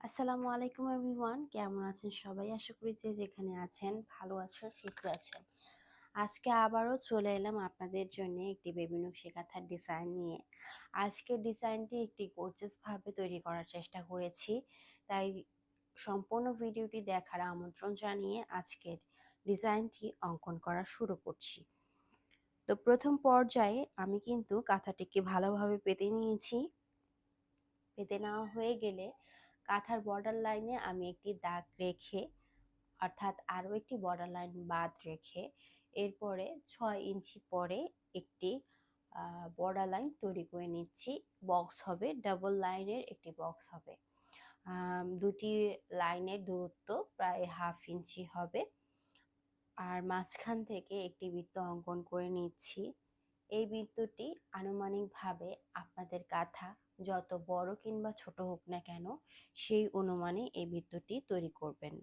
আসসালামু আলাইকুম এভরিওয়ান। কেমন আছেন সবাই? আশা করি যে যেখানে আছেন ভালো আছেন, সুস্থ আছেন। আজকে আবারও চলে এলাম আপনাদের জন্য একটি বেবি নকশি কাঁথার ডিজাইন নিয়ে। আজকের ডিজাইনটি একটি গোর্জেস ভাবে তৈরি করার চেষ্টা করেছি। তাই সম্পূর্ণ ভিডিওটি দেখার আমন্ত্রণ জানিয়ে আজকের ডিজাইনটি অঙ্কন করা শুরু করছি। তো প্রথম পর্যায়ে আমি কিন্তু কাঁথাটিকে ভালোভাবে পেতে নিয়েছি। পেতে নেওয়া হয়ে গেলে কাঁথার বর্ডার লাইনে আমি একটি দাগ রেখে, অর্থাৎ আরও একটি বর্ডার লাইন বাদ রেখে, এরপরে ছয় ইঞ্চি পরে একটি বর্ডার লাইন তৈরি করে নিচ্ছি। বক্স হবে ডাবল লাইনের একটি বক্স হবে। দুটি লাইনের দূরত্ব প্রায় হাফ ইঞ্চি হবে। আর মাঝখান থেকে একটি বৃত্ত অঙ্কন করে নিচ্ছি। এই বৃত্তটি আনুমানিকভাবে আপনাদের কাঁথা যত বড় কিংবা ছোট হোক না কেন, সেই অনুমানে এই বৃত্তটি তৈরি করবেন।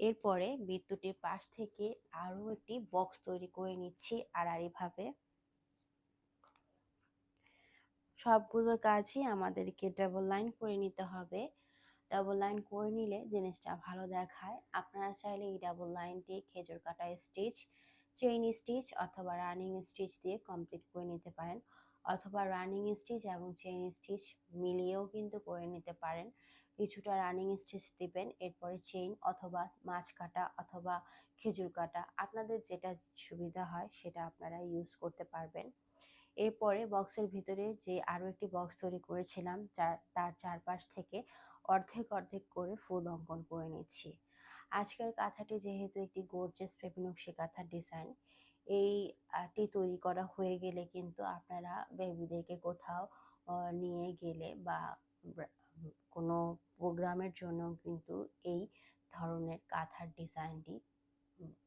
এরপরে বৃত্তটির পাশ থেকে আরও একটি বক্স তৈরি করে নিচ্ছি আড়াআড়িভাবে। সবগুলো কাজই আমাদেরকে ডাবল লাইন করে নিতে হবে। ডাবল লাইন করে নিলে জিনিসটা ভালো দেখায়। আপনারা চাইলে এই ডাবল লাইন দিয়ে খেজুর কাটা স্টিচ চেইন স্টিচ অথবা রানিং স্টিচ দিয়ে কমপ্লিট করে নিতে পারেন। অথবা রানিং স্টিচ এবং চেইন স্টিচ মিলিয়েও কিন্তু করে নিতে পারেন। কিছুটা রানিং স্টিচ দিবেন, এরপরে চেইন অথবা মাছ কাটা অথবা খেজুর কাটা, আপনাদের যেটা সুবিধা হয় সেটা আপনারা ইউজ করতে পারবেন। এরপরে বক্সের ভিতরে যে আরও একটি বক্স তৈরি করেছিলাম, যার, তার চারপাশ থেকে অর্ধেক অর্ধেক করে ফুল অঙ্কন করে নিচ্ছি। আজকের কাঁথাটি যেহেতু একটি গোর্জেস পেপি নকশি কাঁথার ডিজাইন এইটি তৈরি করা হয়ে গেলে কিন্তু আপনারা বেবিদেরকে কোথাও নিয়ে গেলে বা কোনো প্রোগ্রামের জন্য কিন্তু এই ধরনের কাঁথার ডিজাইনটি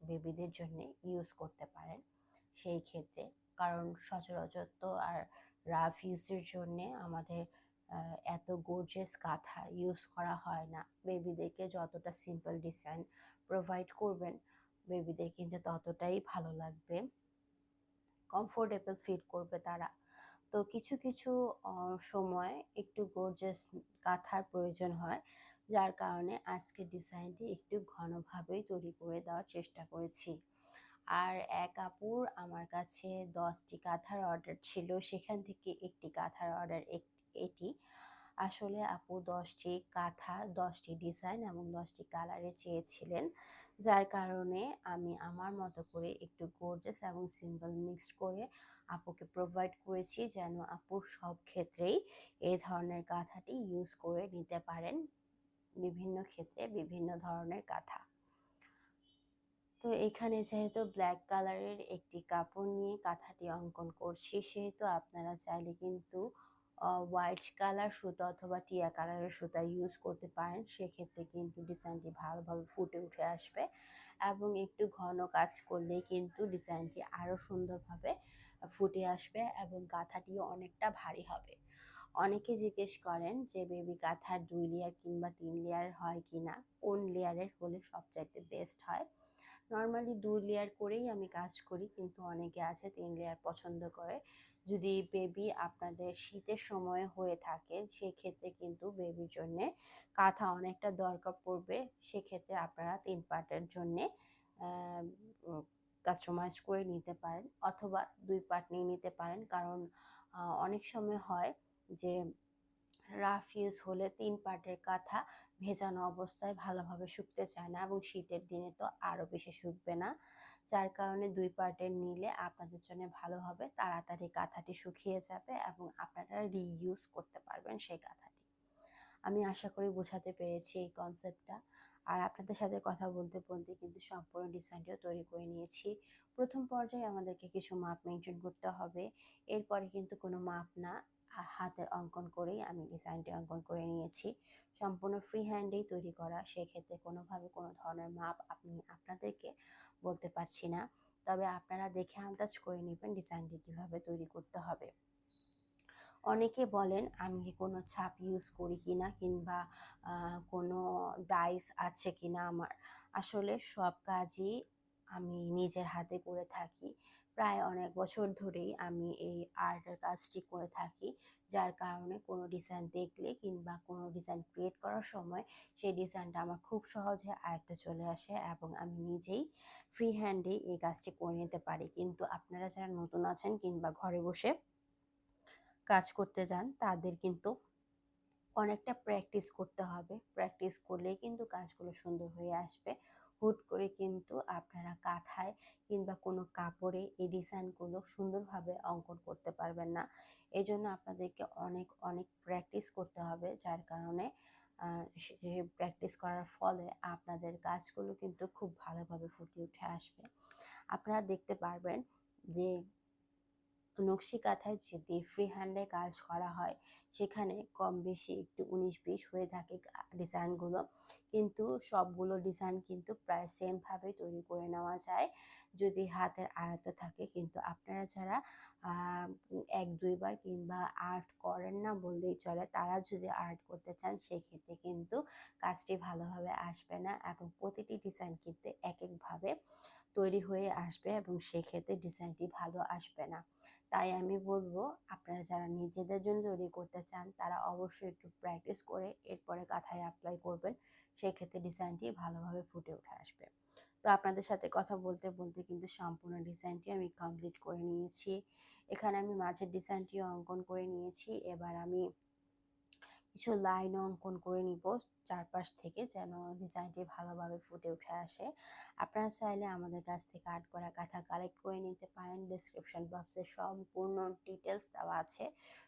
বেবিদের জন্য ইউজ করতে পারেন সেই ক্ষেত্রে। কারণ সচরাচর তো আর রাফ ইউজের জন্যে আমাদের এত গোর্জেস কাঁথা ইউজ করা হয় না। বেবিদেরকে যতটা সিম্পল ডিজাইন প্রোভাইড করবেন বেবিদের কিন্তু ততটাই ভালো লাগবে। কমফোর্টেবল ফিল করবে তারা। তো কিছু কিছু সময় একটু গোর্জেস কাঁথার প্রয়োজন হয়, যার কারণে আজকে ডিজাইনটি একটু ঘনভাবেই তৈরি করে দেওয়ার চেষ্টা করেছি। আর এক আপুর আমার কাছে দশটি কাঁথার অর্ডার ছিল, সেখান থেকে একটি কাঁথার অর্ডার এটি। আসলে আপু দশটি কাঁথা, দশটি ডিজাইন এবং দশটি কালারে চেয়েছিলেন, যার কারণে আমি আমার মতো করে একটু গোর্জেস এবং সিম্পল মিক্সড করে আপুকে প্রোভাইড করেছি যেন আপুর সব ক্ষেত্রেই এই ধরনের কাঁথাটি ইউজ করে নিতে পারেন। বিভিন্ন ক্ষেত্রে বিভিন্ন ধরনের কাঁথা। তো এখানে যেহেতু ব্ল্যাক কালারের একটি কাপড় নিয়ে কাঁথাটি অঙ্কন করছি, সেহেতু আপনারা চাইলে কিন্তু হোয়াইট কালার সুতা অথবা টিয়া কালারের সুতা ইউজ করতে পারেন। সেক্ষেত্রে কিন্তু ডিজাইনটি ভালোভাবে ফুটে উঠে আসবে এবং একটু ঘন কাজ করলেই কিন্তু ডিজাইনটি আরও সুন্দরভাবে ফুটে আসবে এবং কাঁথাটিও অনেকটা ভারী হবে। অনেকে জিজ্ঞেস করেন যে বেবি কাঁথার দুই লেয়ার কিংবা তিন লেয়ার হয় কি না কোন লেয়ারের হলে সবচাইতে বেস্ট হয়? নর্মালি দুই লেয়ার করেই আমি কাজ করি, কিন্তু অনেকে আছে তিন লেয়ার পছন্দ করে। যদি বেবি আপনাদের শীতের সময় হয়ে থাকে, সেক্ষেত্রে কিন্তু বেবির জন্যে কাঁথা অনেকটা দরকার পড়বে। সেক্ষেত্রে আপনারা তিন পার্টের জন্যে কাস্টমাইজ করে নিতে পারেন, অথবা দুই পার্ট নিয়ে নিতে পারেন। কারণ অনেক সময় হয় যে রাফ ইউজ হলে তিন পার্টের কাঁথা ভেজানো অবস্থায় ভালোভাবে শুকতে চায় না এবং শীতের দিনে তো আরও বেশি শুকবে না। যার কারণে দুই পার্টের নিলে আপনাদের জন্য ভালো হবে। তাড়াতাড়ি কাঁথাটি শুকিয়ে যাবে এবং আপনারা রিইউজ করতে পারবেন সেই কাঁথাটি। আমি আশা করি বোঝাতে পেরেছি এই কনসেপ্টটা। আর আপনাদের সাথে কথা বলতে বলতে কিন্তু সম্পূর্ণ ডিজাইনটিও তৈরি করে নিয়েছি। প্রথম পর্যায়ে আমাদেরকে কিছু মাপ মেনশন করতে হবে। এরপরে কিন্তু কোনো মাপ না। হাতের অঙ্কন করেই আমি ডিজাইনটি অঙ্কন করে নিয়েছি। সম্পূর্ণ ফ্রি হ্যান্ডেই তৈরি করা, সেক্ষেত্রে কোনোভাবে কোনো ধরনের মাপ আপনি আপনাদেরকে বলতে পারছি না। তবে আপনারা দেখে আন্দাজ করে নেবেন ডিজাইনটি কীভাবে তৈরি করতে হবে। অনেকে বলেন, আমি কি কোনো ছাপ ইউজ করি কি না কিংবা কোনো ডাইস আছে কি না আমার? আসলে সব কাজই আমি নিজের হাতে করে থাকি। প্রায় অনেক বছর ধরেই আমি এই আর্টের কাজটি করে থাকি। যার কারণে কোনো ডিজাইন দেখলে কিংবা কোনো ডিজাইন ক্রিয়েট করার সময় সেই ডিজাইনটা আমার খুব সহজে আয়ত্তে চলে আসে এবং আমি নিজেই ফ্রি হ্যান্ডেই এই কাজটি করে নিতে পারি। কিন্তু আপনারা যারা নতুন আছেন কিংবা ঘরে বসে কাজ করতে যান, তাদের কিন্তু অনেকটা প্র্যাকটিস করতে হবে। প্র্যাকটিস করলেই কিন্তু কাজগুলো সুন্দর হয়ে আসবে। হুট করে কিন্তু আপনারা কাঁথায় কিংবা কোনো কাপড়ে এই ডিজাইনগুলো সুন্দরভাবে অঙ্কন করতে পারবেন না। এই জন্য আপনাদেরকে অনেক অনেক প্র্যাকটিস করতে হবে, যার কারণে প্র্যাকটিস করার ফলে আপনাদের কাজগুলো কিন্তু খুব ভালোভাবে ফুটে উঠে আসবে। আপনারা দেখতে পারবেন যে নকশি কাঁথায় যদি ফ্রি হ্যান্ডে কাজ করা হয়। সেখানে কম বেশি একটু উনিশ বিশ হয়ে থাকে ডিজাইনগুলো কিন্তু সবগুলো ডিজাইন কিন্তু প্রায় সেমভাবে তৈরি করে নেওয়া যায়। যদি হাতের আয়ত্ত থাকে কিন্তু আপনারা যারা এক, দুইবার কিংবা আর্ট করেন না বললেই চলে, তারা যদি আর্ট করতে চান সেক্ষেত্রে কিন্তু কাজটি ভালোভাবে আসবে না। এবং প্রতিটি ডিজাইন কিন্তু এক একভাবে তৈরি হয়ে আসবে এবং সেক্ষেত্রে ডিজাইনটি ভালো আসবে না। তাই আমি বলব, আপনারা যারা নিজেদের জন্য তৈরি করতে চান, তারা অবশ্যই একটু প্র্যাকটিস করে এরপরে কাঁথায় অ্যাপ্লাই করবেন। সেক্ষেত্রে ডিজাইনটি ভালোভাবে ফুটে উঠে আসবে। তো আপনাদের সাথে কথা বলতে বলতে কিন্তু সম্পূর্ণ ডিজাইনটি আমি কমপ্লিট করে নিয়েছি। এখানে আমি মাঝের ডিজাইনটিও অঙ্কন করে নিয়েছি। এবার আমি কিছু লাইন অঙ্কন করে নিব। চারপাশ থেকে যেন ডিজাইনটি ভালোভাবে ফুটে উঠে আসে। আপনারা চাইলে আমাদের কাছ থেকে আর্ট করা কাঁথা কালেক্ট করে নিতে পারেন। ডিসক্রিপশন বক্সে সম্পূর্ণ ডিটেলস দেওয়া আছে।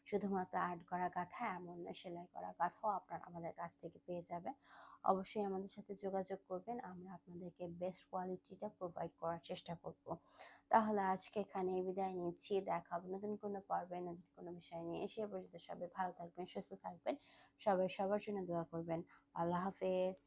শুধুমাত্র আর্ট করা কাঁথা এমন না, সেলাই করা কাঁথাও আপনারা আমাদের কাছ থেকে পেয়ে যাবেন। অবশ্যই আমাদের সাথে যোগাযোগ করবেন। আমরা আপনাদেরকে বেস্ট কোয়ালিটিটা প্রোভাইড করার চেষ্টা করব। তাহলে আজকে এখানে বিদায় নিচ্ছি। দেখাবো নতুন কোনো পর্বে, নতুন কোনো বিষয় নিয়ে। এসে পর্যন্ত সবাই ভালো থাকবেন, সুস্থ থাকবেন। সবাই সবার জন্য দোয়া করবেন। আল্লাহ হাফেজ